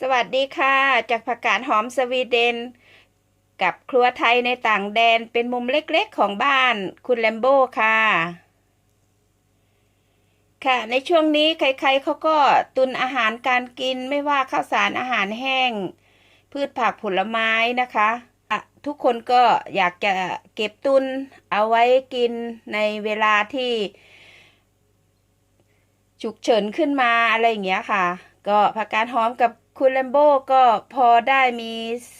สวัสดีค่ะ จากผักกาดหอมสวีเดน กับครัวไทยในต่างแดนเป็นมุมเล็กๆของบ้านคุณแลมโบ้ค่ะ ค่ะในช่วงนี้ใครๆเขาก็ตุนอาหารการกินไม่ว่าข้าวสารอาหารแห้ง พืชผักผลไม้นะคะะทุกคนก็อยากจะเก็บตุนเอาไว้กินในเวลาที่ ฉุกเฉินขึ้นมาอะไรอย่างเงี้ยค่ะ ก็ผักกาดหอมกับ คุณแลมโบ้ก็พอได้มี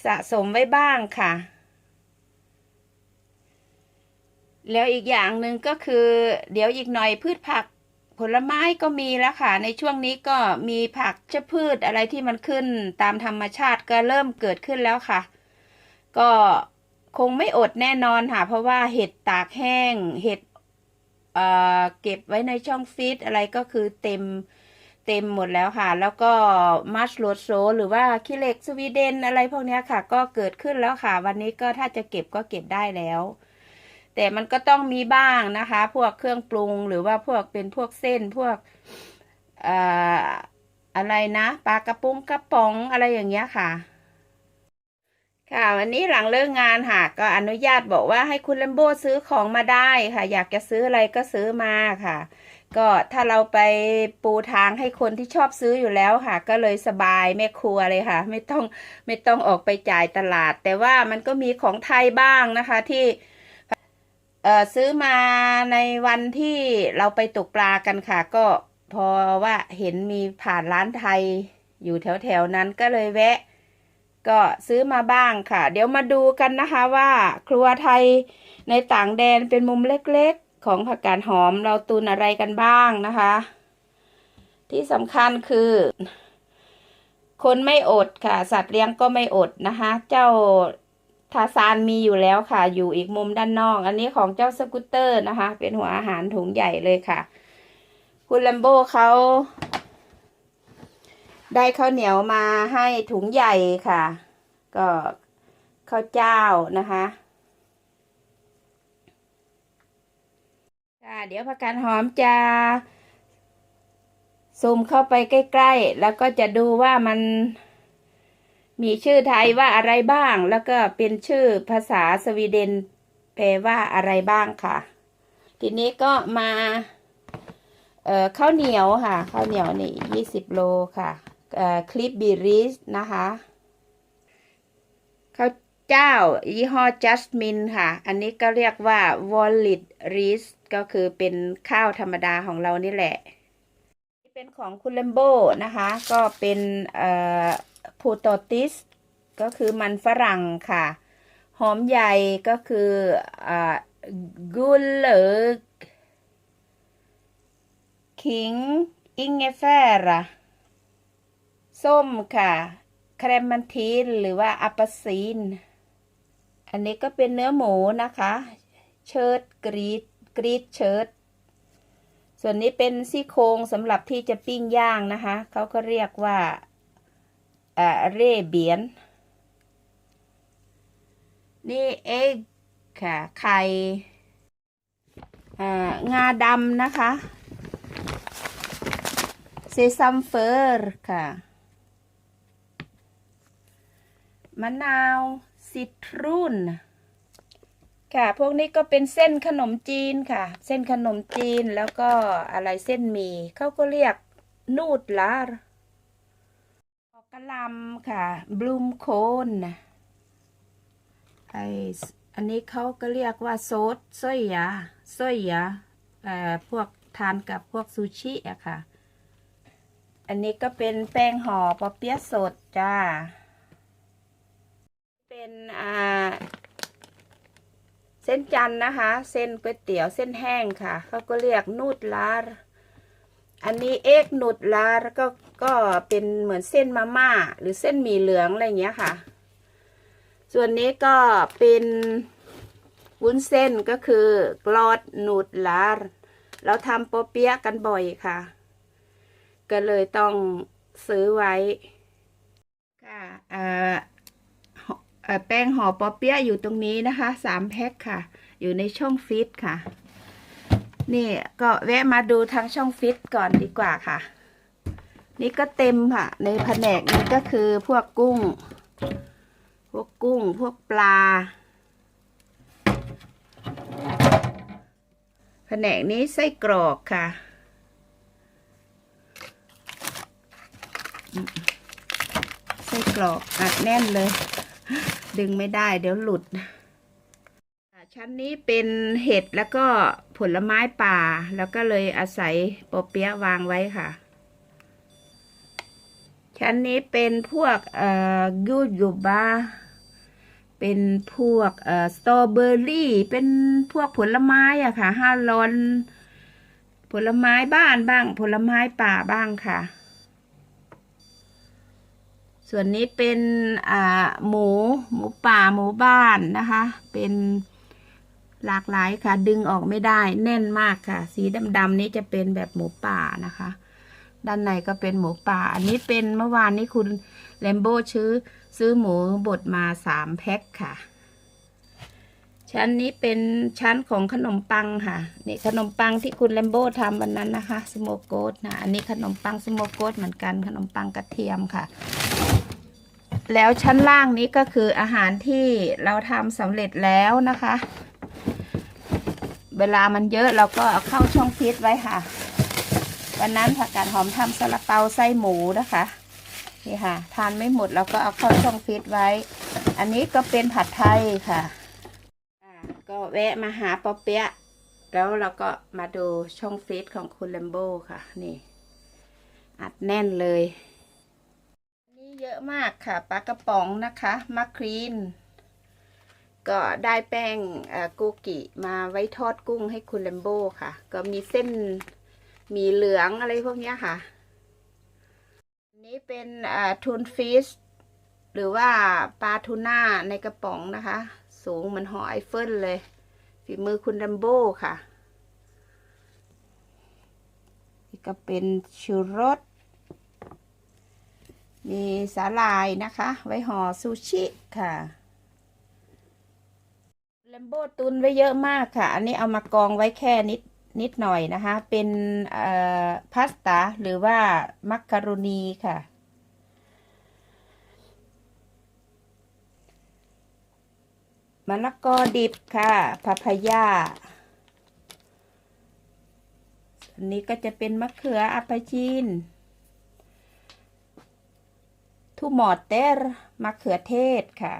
สะสมไว้บ้างค่ะ แล้วอีกอย่างหนึ่งก็คือ เดี๋ยวอีกหน่อยพืชผักผลไม้ก็มีแล้วค่ะ ในช่วงนี้ก็มีผักชะพืชอะไรที่มันขึ้นตามธรรมชาติก็เริ่มเกิดขึ้นแล้วค่ะ ก็คงไม่อดแน่นอนค่ะ เพราะว่าเห็ดตากแห้งเห็ดเเก็บไว้ในช่องฟรีซอะไรก็คือเต็ม เต็มหมดแล้วค่ะ แล้วก็มัชโรดโซหรือว่าขี้เล็กสวีเดนอะไรพวกนี้ค่ะ ก็เกิดขึ้นแล้วค่ะ วันนี้ก็ถ้าจะเก็บก็เก็บได้แล้ว แต่มันก็ต้องมีบ้างนะคะ พวกเครื่องปรุงหรือว่าพวกเป็นพวกเส้นพวกเอ่อะไรนะปลากระปุงกระป๋องอะไรอย่างเงี้ยค่ะค่ะวันนี้หลังเลิกงานค่ะ ก็อนุญาตบอกว่าให้คุณเลมโบซื้อของมาได้ค่ะ อยากจะซื้ออะไรก็ซื้อมาค่ะ ก็ถ้าเราไปปูทางให้คนที่ชอบซื้ออยู่แล้วค่ะ ก็เลยสบายแม่ครัวเลยค่ะ ไม่ต้องไม่ต้องออกไปจ่ายตลาด แต่ว่ามันก็มีของไทยบ้างนะคะที่ซื้อมาในวันที่เราไปตกปลากันค่ะ ก็พอว่าเห็นมีผ่านร้านไทยอยู่แถวแถวๆนั้นก็เลยแวะ ก็ซื้อมาบ้างค่ะ เดี๋ยวมาดูกันนะคะว่า ครัวไทยในต่างแดนเป็นมุมเล็กๆ ของผักกาดหอมเราตุนอะไรกันบ้างนะคะ ที่สำคัญคือ คนไม่อดค่ะ สัตว์เลี้ยงก็ไม่อดนะคะ เจ้าทาซานมีอยู่แล้วค่ะ อยู่อีกมุมด้านนอก อันนี้ของเจ้าสกูตเตอร์นะคะ เป็นหัวอาหารถุงใหญ่เลยค่ะ คุณแลมโบ้เขาได้ข้าวเหนียวมาให้ถุงใหญ่ค่ะ ก็ข้าวเจ้านะคะ ค่ะเดี๋ยวผักกาดหอมจะซูมเข้าไปใกล้ๆ แล้วก็จะดูว่ามันมีชื่อไทยว่าอะไรบ้าง แล้วก็เป็นชื่อภาษาสวีเดนแปลว่าอะไรบ้างค่ะ ทีนี้ก็มา เอ่อข้าวเหนียวค่ะข้าวเหนียวนี่ยี่สิบโลค่ะ เอ่อคลิปบีริสนะคะข้าวเจ้า ยี่ห้อจัสมินค่ะ อันนี้ก็เรียกว่าวอลลิตริส ก็คือเป็นข้าวธรรมดาของเรานี่แหละ นี่เป็นของคุณเลมโบนะคะ ก็เป็นเอ่อพูโตติส ก็คือมันฝรั่งค่ะ หอมใหญ่ก็คืออ่ากุลเลอขิงอิงเงเฟราส้มค่ะ แครมมันทีนหรือว่าอัปซีน อันนี้ก็เป็นเนื้อหมูนะคะ เชิดกรีด กรีดเชิดส่วนนี้เป็นซี่โครงสำหรับที่จะปิ้งย่างนะคะ เขาก็เรียกว่าเอ่อเร่เบียน นี่เอ็กค่ะไข่อ่างาดำนะคะเซซัมเฟอร์ค่ะมะนาวซิตรุน ค่ะ พวกนี้ก็เป็นเส้นขนมจีนค่ะ เส้นขนมจีนแล้วก็อะไรเส้นหมี่เขาก็เรียกนูดลาร์ดอกกระลำค่ะบลูมโคนไออันนี้เขาก็เรียกว่าโซดส้อยยาส้อยยาเอ่อพวกทานกับพวกซูชิอะค่ะ อันนี้ก็เป็นแป้งห่อปอเปี๊ยะสดจ้า เป็นอ่า เส้นจันนะคะ เส้นก๋วยเตี๋ยวเส้นแห้งค่ะ เขาก็เรียกนูดลาร์อันนี้เอกนูดลาร์ก็ก็เป็นเหมือนเส้นมาม่า หรือเส้นหมี่เหลืองอะไรอย่างเงี้ยค่ะ ส่วนนี้ก็เป็นวุ้นเส้นก็คือกลอดนูดลาร์เราทำโปเปี๊ยะกันบ่อยค่ะ ก็เลยต้องซื้อไว้ค่ะเอ่อห่อเอ่อ แป้งห่อปอเปี๊ยะอยู่ตรงนี้นะคะสามแพ็คค่ะ อยู่ในช่องฟิตค่ะ นี่ก็แวะมาดูทางช่องฟิตก่อนดีกว่าค่ะ นี่ก็เต็มค่ะ ในแผนกนี้ก็คือพวกกุ้ง พวกกุ้ง พวกปลา แผนกนี้ไส้กรอกค่ะไส้กรอกอัดแน่นเลย ดึงไม่ได้เดี๋ยวหลุดชั้นนี้เป็นเห็ดแล้วก็ผลไม้ป่า แล้วก็เลยอาศัยโปอเปี๊ยะวางไว้ค่ะ ชั้นนี้เป็นพวกเอ่อยูยูบาเป็นพวกเอ่อสตรอเบอรี่ เป็นพวกผลไม้อะค่ะห้าลอน ผลไม้บ้านบ้าง ผลไม้ป่าบ้างค่ะ ส่วนนี้เป็นอ่าหมูหมูป่าหมูบ้านนะคะ เป็นหลากหลายค่ะ ดึงออกไม่ได้แน่นมากค่ะ สีดำๆนี้จะเป็นแบบหมูป่านะคะ ด้านในก็เป็นหมูป่า อันนี้เป็นเมื่อวานนี้คุณแลมโบ้ซื้อซื้อหมูบดมาสามแพ็คค่ะ ชั้นนี้เป็นชั้นของขนมปังค่ะ นี่ขนมปังที่คุณแลมโบ้ทำวันนั้นนะคะสโมโกสนะอันนี้ขนมปังสโมโกสเหมือนกันขนมปังกระเทียมค่ะ แล้วชั้นล่างนี้ก็คืออาหารที่เราทำสำเร็จแล้วนะคะ เวลามันเยอะเราก็เอาเข้าช่องฟิตไว้ค่ะ วันนั้นผักกาดหอมทำซาลาเปาไส้หมูนะคะนี่ค่ะ ทานไม่หมดเราก็เอาเข้าช่องฟิตไว้ อันนี้ก็เป็นผัดไทยค่ะ ก็แวะมาหาปอเปี๊ยะแล้วเราก็มาดูช่องฟิตของคุณเลมโบค่ะ นี่ อัดแน่นเลย นี่เยอะมากค่ะปลากระป๋องนะคะมะครีน ก็ได้แป้งเอ่อโกกิมาไว้ทอดกุ้งให้คุณเลมโบค่ะ ก็มีเส้นมีเหลืองอะไรพวกนี้ค่ะนนี้เป็นทูนฟิชหรือว่าปลาทูน่าในกระป๋องนะคะ สูงเหมือนหอไอเฟิลเลย ฝีมือคุณเลมโบค่ะ นี่ก็เป็นชูรส มีสาลายนะคะ ไว้ห่อซูชิค่ะแลมโบตุนไว้เยอะมากค่ะ อันนี้เอามากองไว้แค่นิดนิดหน่อยนะคะ เป็นพาสต้าหรือว่ามักกะโรนีค่ะ มะละกอดิบค่ะพาพายาอันนี้ก็จะเป็นมะเขืออาปาจีนทูมอเตอร์มะเขือเทศค่ะ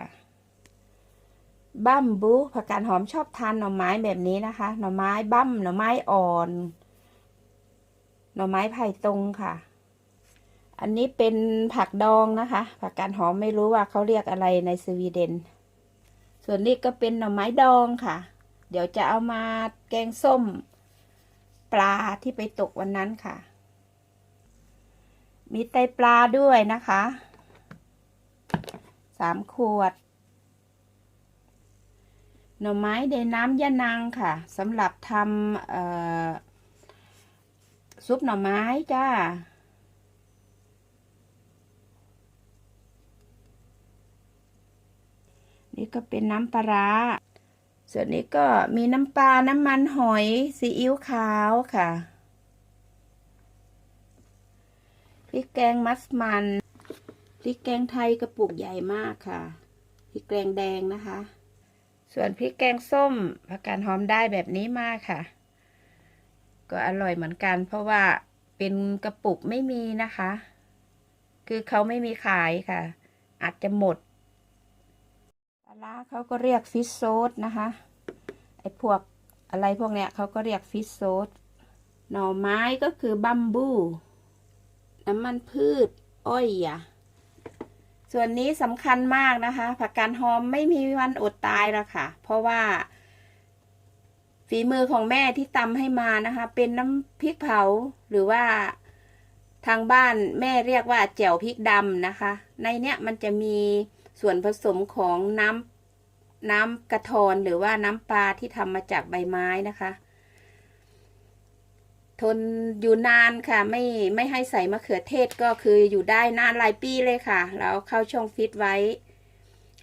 บัมบูผักกาดหอมชอบทานหน่อไม้แบบนี้นะคะ หน่อไม้บัมหน่อไม้อ่อน หน่อไม้ไผ่ตรงค่ะ อันนี้เป็นผักดองนะคะ ผักกาดหอมไม่รู้ว่าเขาเรียกอะไรในสวีเดน ส่วนนี้ก็เป็นหน่อไม้ดองค่ะ เดี๋ยวจะเอามาแกงส้ม ปลาที่ไปตกวันนั้นค่ะ มีไตปลาด้วยนะคะสามขวด หน่อไม้ในน้ำยะนางค่ะสำหรับทำซุปหน่อไม้จ้า นี่ก็เป็นน้ำปลาร้าส่วนนี้ก็มีน้ำปลา น้ำมันหอย ซีอิ๊วขาวค่ะ พริกแกงมัสมัน พริกแกงไทยกระปุกใหญ่มากค่ะ พริกแกงแดงนะคะ ส่วนพริกแกงส้มผักกาดหอมได้แบบนี้มากค่ะ ก็อร่อยเหมือนกัน เพราะว่าเป็นกระปุกไม่มีนะคะ คือเขาไม่มีขายค่ะ อาจจะหมด ลาร้าเขาก็เรียกฟิชโซดนะคะไอ้พวกอะไรพวกเนี้ยเขาก็เรียกฟิชโซดหน่อไม้ก็คือบัมบู น้ำมันพืช อ้อยอะส่วนนี้สำคัญมากนะคะ ผักกาดหอมไม่มีวันอดตายแล้วค่ะ เพราะว่า ฝีมือของแม่ที่ตำให้มานะคะ เป็นน้ำพริกเผาหรือว่าทางบ้านแม่เรียกว่าแจ่วพริกดำนะคะ ในเนี้ยมันจะมี ส่วนผสมของน้ำน้ำกระทอนหรือว่าน้ำปลาที่ทำมาจากใบไม้นะคะ ทนอยู่นานค่ะ ไม่ไม่ให้ใส่มะเขือเทศก็คืออยู่ได้นานหลายปีเลยค่ะ เราเข้าช่องฟิตไว้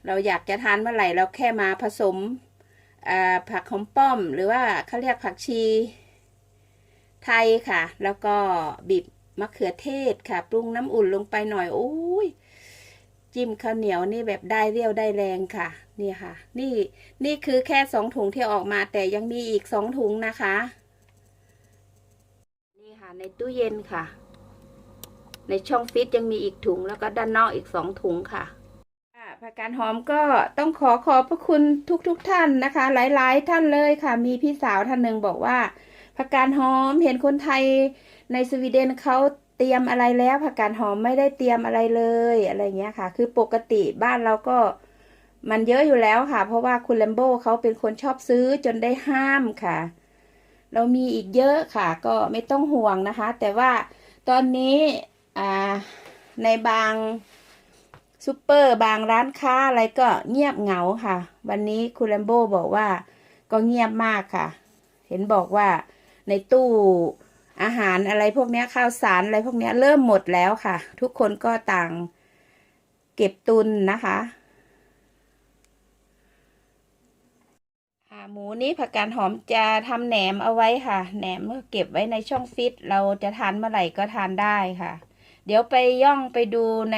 เราอยากจะทานเมื่อไหร่เราแค่มาผสมผักหอมป้อม หรือว่าเขาเรียกผักชีไทยค่ะ แล้วก็บีบมะเขือเทศค่ะ ปรุงน้ำอุ่นลงไปหน่อย โอ้ย จิ้มข้าวเหนียวนี่แบบได้เรี่ยวได้แรงค่ะ นี่ค่ะ นี่นี่คือแค่สองถุงที่ออกมา แต่ยังมีอีกสองถุงนะคะ นี่ค่ะ ในตู้เย็นค่ะ ในช่องฟิตยังมีอีกถุงแล้วก็ด้านนอกอีกสองถุงค่ะผักกาดหอมก็ต้องขอขอบพระคุณทุกๆทท่านนะคะ หลายๆ ท่านเลยค่ะ มีพี่สาวท่านหนึ่งบอกว่าผักกาดหอมเห็นคนไทยในสวีเดนเขา เตรียมอะไรแล้วผักกาดหอมไม่ได้เตรียมอะไรเลยอะไรเงี้ยค่ะ คือปกติบ้านเราก็มันเยอะอยู่แล้วค่ะ เพราะว่าคุณแลมโบเขาเป็นคนชอบซื้อจนได้ห้ามค่ะ เรามีอีกเยอะค่ะ ก็ไม่ต้องห่วงนะคะ แต่ว่าตอนนี้ในบางซูเปอร์บางร้านค้าอะไรก็เงียบเหงาค่ะ วันนี้คุณแลมโบบอกว่าก็เงียบมากค่ะ เห็นบอกว่าในตู้ อาหารอะไรพวกนี้ข้าวสารอะไรพวกนี้เริ่มหมดแล้วค่ะ ทุกคนก็ต่างเก็บตุนนะคะหมูนี้ผักกาดหอมจะทำแหนมเอาไว้ค่ะ แหนมเก็บไว้ในช่องฟิต เราจะทานเมื่อไหร่ก็ทานได้ค่ะ เดี๋ยวไปย่องไปดูใน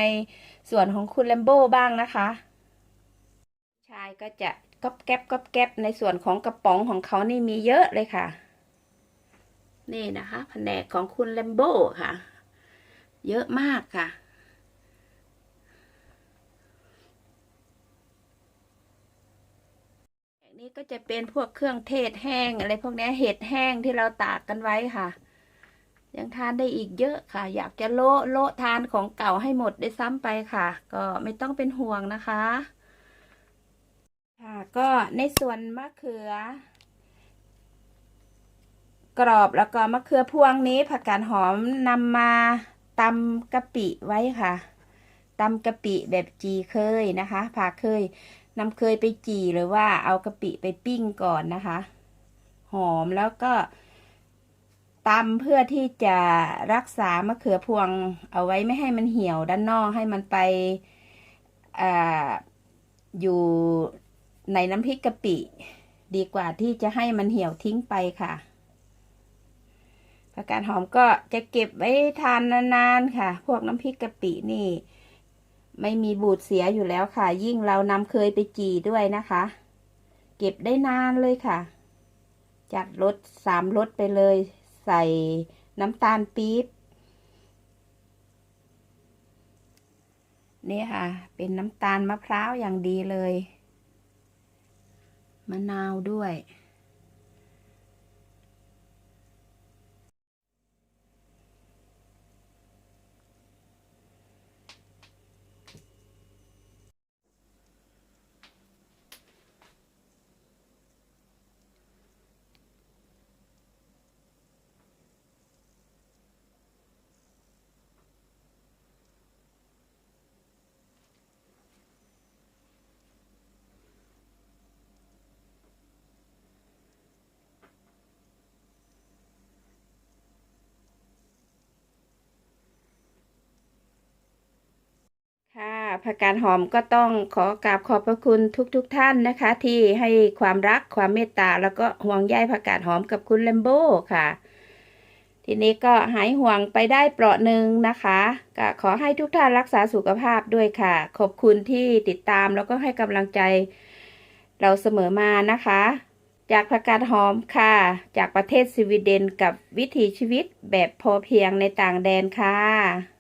ส่วนของคุณแลมโบ้บ้างนะคะ ชายก็จะก๊อบแก๊บก๊อบแก๊บในส่วนของกระป๋องของเขานี่มีเยอะเลยค่ะ นี่นะคะแผนกของคุณแลมโบ้ค่ะ เยอะมากค่ะนนี้ก็จะเป็นพวกเครื่องเทศแห้งอะไรพวกนี้เห็ดแห้งที่เราตากกันไว้ค่ะ ยังทานได้อีกเยอะค่ะ อยากจะโละโละทานของเก่าให้หมดได้ซ้ำไปค่ะ ก็ไม่ต้องเป็นห่วงนะคะ ค่ะก็ในส่วนมะเขือ กรอบแล้วก็มะเขือพวงนี้ผักกาดหอมนำมาตำกะปิไว้ค่ะตำกะปิแบบจีเคยนะคะผ่าเคยนำเคยไปจีหรือว่าเอากะปิไปปิ้งก่อนนะคะ หอมแล้วก็ตำเพื่อที่จะรักษามะเขือพวงเอาไว้ไม่ให้มันเหี่ยวด้านนอกให้มันไปออยู่ในน้ำพริกกะปิ ดีกว่าที่จะให้มันเหี่ยวทิ้งไปค่ะ ผักกาดหอมก็จะเก็บไว้ทานนานๆค่ะ พวกน้ำพริกกะปินี่ ไม่มีบูดเสียอยู่แล้วค่ะ ยิ่งเรานำเคยไปจีด้วยนะคะ เก็บได้นานเลยค่ะ จัดรสสามรสไปเลย ใส่น้ำตาลปี๊บนี่ค่ะ เป็นน้ำตาลมะพร้าวอย่างดีเลย มะนาวด้วย ค่ะ ผักกาดหอมก็ต้องขอกราบขอบพระคุณทุกๆทท่านนะคะ ที่ให้ความรักความเมตตา แล้วก็ห่วงใยผักกาดหอมกับคุณเลมโบค่ะ ทีนี้ก็หายห่วงไปได้เปราะหนึ่งนะคะก็ขอให้ทุกท่านรักษาสุขภาพด้วยค่ะ ขอบคุณที่ติดตามแล้วก็ให้กำลังใจ เราเสมอมานะคะ จากผักกาดหอมค่ะ จากประเทศสวีเดนกับวิถีชีวิตแบบพอเพียงในต่างแดนค่ะ